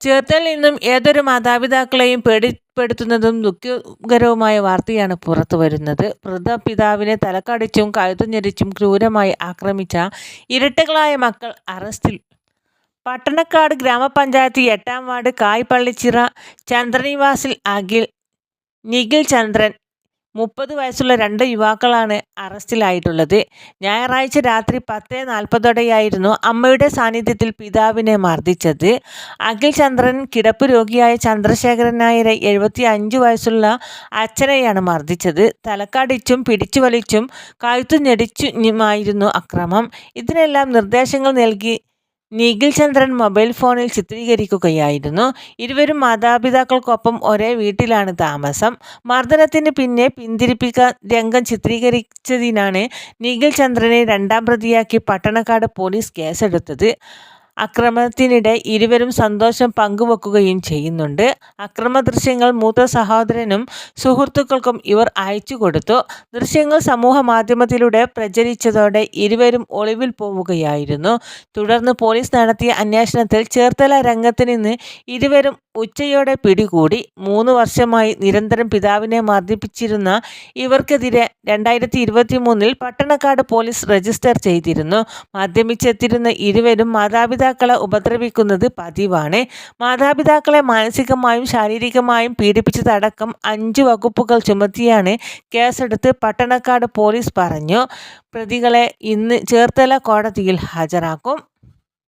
ചേർത്തലയിൽ നിന്നും ഏതൊരു മാതാപിതാക്കളെയും പേടിപ്പെടുത്തുന്നതും ദുഃഖകരവുമായ വാർത്തയാണ് പുറത്തു വരുന്നത്. പിതാവിനെ തലക്കടിച്ചും കഴുത്തു ഞെരിച്ചും ക്രൂരമായി ആക്രമിച്ച ഇരട്ടകളായ മക്കൾ അറസ്റ്റിൽ. പട്ടണക്കാട് ഗ്രാമപഞ്ചായത്ത് എട്ടാം വാർഡ് കായ്പള്ളിച്ചിറ ചന്ദ്രനിവാസിൽ അഖിൽ നിഖിൽ ചന്ദ്രൻ മുപ്പത് വയസ്സുള്ള രണ്ട് യുവാക്കളാണ് അറസ്റ്റിലായിട്ടുള്ളത്. ഞായറാഴ്ച രാത്രി പത്ത് നാൽപ്പതോടെയായിരുന്നു അമ്മയുടെ സാന്നിധ്യത്തിൽ പിതാവിനെ മർദ്ദിച്ചത്. അഖിൽ ചന്ദ്രൻ കിടപ്പ് രോഗിയായ ചന്ദ്രശേഖരൻ നായരെ എഴുപത്തി അഞ്ച് വയസ്സുള്ള അച്ഛനെയാണ് മർദ്ദിച്ചത്. തലക്കടിച്ചും പിടിച്ചു വലിച്ചും കഴുത്തു ഞെടിച്ചുമായിരുന്നു അക്രമം. ഇതിനെല്ലാം നിർദ്ദേശങ്ങൾ നൽകി നിഖിൽ ചന്ദ്രൻ മൊബൈൽ ഫോണിൽ ചിത്രീകരിക്കുകയായിരുന്നു. ഇരുവരും മാതാപിതാക്കൾക്കൊപ്പം ഒരേ വീട്ടിലാണ് താമസം. മർദ്ദനത്തിന് പിന്നെ പിന്തിരിപ്പിക്കാൻ രംഗം ചിത്രീകരിച്ചതിനാണ് നിഖിൽ ചന്ദ്രനെ രണ്ടാം പ്രതിയാക്കി പട്ടണക്കാട് പോലീസ് കേസെടുത്തത്. അക്രമത്തിനിടെ ഇരുവരും സന്തോഷം പങ്കുവെക്കുകയും ചെയ്യുന്നുണ്ട്. അക്രമ ദൃശ്യങ്ങൾ മൂത്ത സഹോദരനും സുഹൃത്തുക്കൾക്കും ഇവർ അയച്ചു കൊടുത്തു. ദൃശ്യങ്ങൾ സമൂഹ മാധ്യമത്തിലൂടെ പ്രചരിച്ചതോടെ ഇരുവരും ഒളിവിൽ പോവുകയായിരുന്നു. തുടർന്ന് പോലീസ് നടത്തിയ അന്വേഷണത്തിൽ ചേർത്തല രംഗത്ത് നിന്ന് ഇരുവരും ഉച്ചയോടെ പിടികൂടി. മൂന്ന് വർഷമായി നിരന്തരം പിതാവിനെ മർദ്ദിപ്പിച്ചിരുന്ന ഇവർക്കെതിരെ രണ്ടായിരത്തി ഇരുപത്തി മൂന്നിൽ പട്ടണക്കാട് പോലീസ് രജിസ്റ്റർ ചെയ്തിരുന്നു. മദ്യപിച്ചെത്തിരുന്ന ഇരുവരും മാതാപിതാക്കളെ ഉപദ്രവിക്കുന്നത് പതിവാണ്. മാതാപിതാക്കളെ മാനസികമായും ശാരീരികമായും പീഡിപ്പിച്ചതടക്കം അഞ്ച് വകുപ്പുകൾ ചുമത്തിയാണ് കേസെടുത്ത് പട്ടണക്കാട് പോലീസ് പറഞ്ഞു. പ്രതികളെ ഇന്ന് ചേർത്തല കോടതിയിൽ ഹാജരാക്കും.